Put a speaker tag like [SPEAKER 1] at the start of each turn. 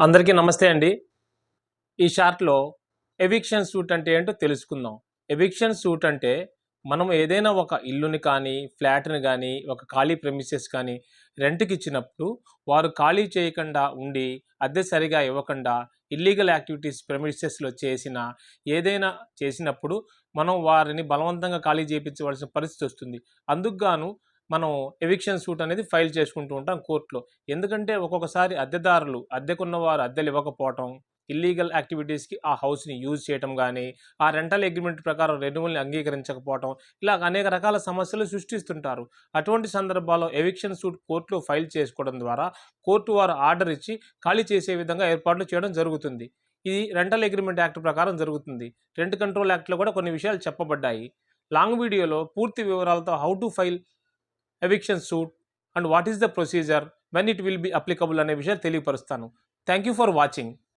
[SPEAKER 1] అందరికీ నమస్తే అండి. ఈ షార్ట్లో ఎవిక్షన్ సూట్ అంటే ఏంటో తెలుసుకుందాం. ఎవిక్షన్ సూట్ అంటే మనం ఏదైనా ఒక ఇల్లుని కానీ ఫ్లాట్ని కానీ ఒక ఖాళీ ప్రెమిసెస్ కానీ రెంట్కి ఇచ్చినప్పుడు వారు ఖాళీ చేయకుండా ఉండి అద్దె సరిగా ఇవ్వకుండా ఇల్లీగల్ యాక్టివిటీస్ ప్రెమిసెస్లో చేసిన ఏదైనా చేసినప్పుడు మనం వారిని బలవంతంగా ఖాళీ చేయించవలసిన పరిస్థితి వస్తుంది. అందుకు గాను మనం ఎవిక్షన్ సూట్ అనేది ఫైల్ చేసుకుంటూ ఉంటాం కోర్టులో ఎందుకంటే ఒక్కొక్కసారి అద్దెదారులు అద్దెకున్న వారు అద్దెలు ఇవ్వకపోవటం ఇల్లీగల్ యాక్టివిటీస్కి ఆ హౌస్ని యూజ్ చేయటం కానీ ఆ రెంటల్ అగ్రిమెంట్ ప్రకారం రెన్యువల్ని అంగీకరించకపోవటం ఇలా అనేక రకాల సమస్యలు సృష్టిస్తుంటారు. అటువంటి సందర్భాల్లో ఎవిక్షన్ సూట్ కోర్టులో ఫైల్ చేసుకోవడం ద్వారా కోర్టు వారు ఆర్డర్ ఇచ్చి ఖాళీ చేసే విధంగా ఏర్పాట్లు చేయడం జరుగుతుంది. ఇది రెంటల్ అగ్రిమెంట్ యాక్ట్ ప్రకారం జరుగుతుంది. రెంట్ కంట్రోల్ యాక్ట్లో కూడా కొన్ని విషయాలు చెప్పబడ్డాయి. లాంగ్ వీడియోలో పూర్తి వివరాలతో how to file eviction suit and what is the procedure when it will be applicable అనే విషయాలు తెలియపరుస్తాను. Thank you for watching